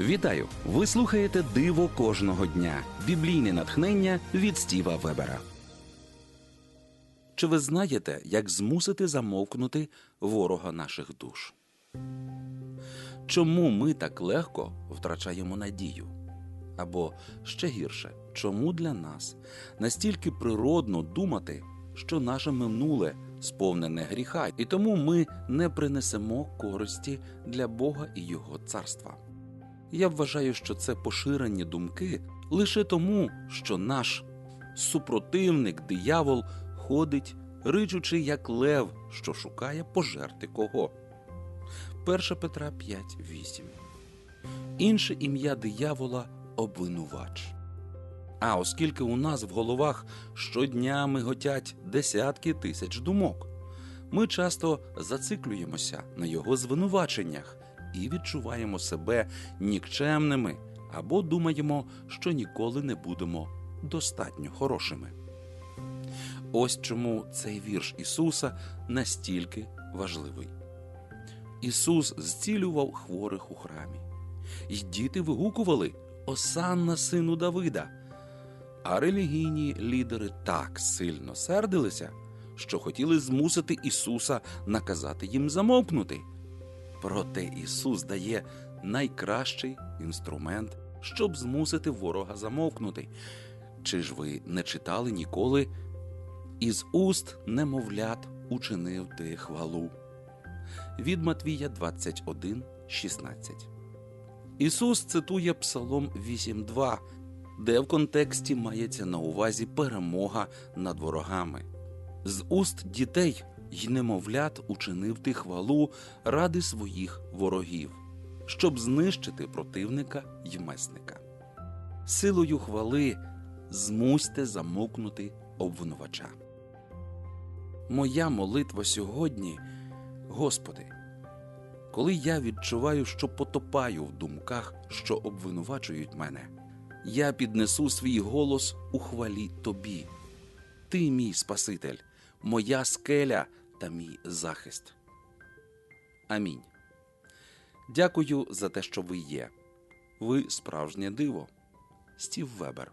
Вітаю! Ви слухаєте Диво кожного дня. Біблійне натхнення від Стіва Вебера. Чи ви знаєте, як змусити замовкнути ворога наших душ? Чому ми так легко втрачаємо надію? Або ще гірше, чому для нас настільки природно думати, що наше минуле сповнене гріха, і тому ми не принесемо користі для Бога і Його царства? Я вважаю, що це поширені думки лише тому, що наш супротивник, диявол, ходить, ричучи як лев, що шукає пожерти кого. 1 Петра 5.8 Інше ім'я диявола обвинувач. А оскільки у нас в головах щодня миготять десятки тисяч думок, ми часто зациклюємося на його звинуваченнях і відчуваємо себе нікчемними або думаємо, що ніколи не будемо достатньо хорошими. Ось чому цей вірш Ісуса настільки важливий. Ісус зцілював хворих у храмі, і діти вигукували Осанна сину Давида. А релігійні лідери так сильно сердилися, що хотіли змусити Ісуса наказати їм замовкнути. Проте Ісус дає найкращий інструмент, щоб змусити ворога замовкнути. Чи ж ви не читали ніколи із уст немовлят учинив ти хвалу? Від Матвія 21, 16. Ісус цитує Псалом 8.2, де в контексті мається на увазі перемога над ворогами. З уст дітей й немовлят учинив ти хвалу ради своїх ворогів, щоб знищити противника й месника. Силою хвали змусьте замовкнути обвинувача. Моя молитва сьогодні, Господи, коли я відчуваю, що потопаю в думках, що обвинувачують мене, я піднесу свій голос у хвалі Тобі. Ти мій Спаситель, моя скеля та мій захист. Амінь. Дякую за те, що ви є. Ви справжнє диво. Стів Вебер.